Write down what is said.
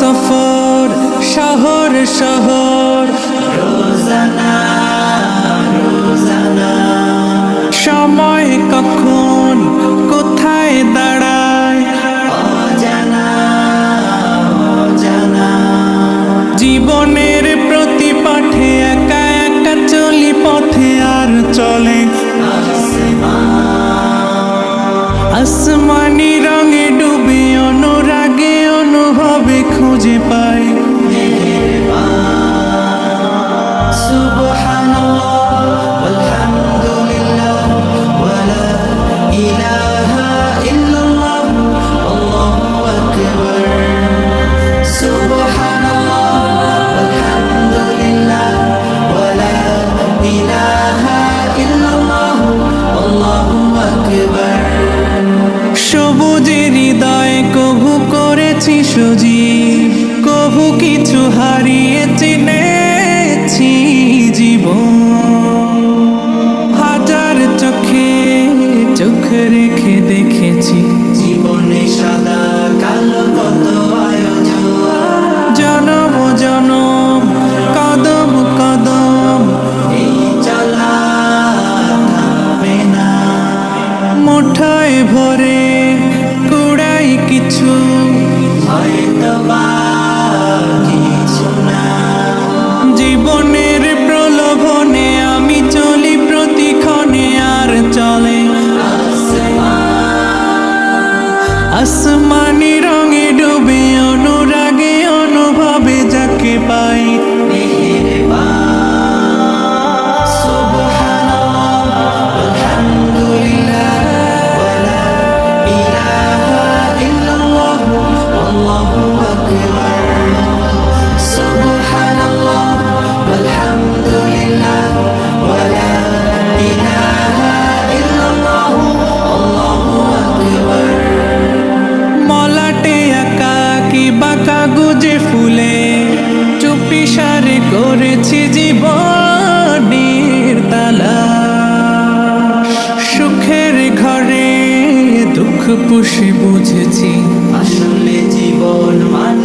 সফর শহর শহর। রোজানা সময় কখন কোথায় দাঁড়ায়? জানা অজানা। জীবনে খুঁজে পাই। সবুজের হৃদয় কভু করেছি সজীব आखिरी আসমানি পুষি বুঝেছি। আসলে জীবন মান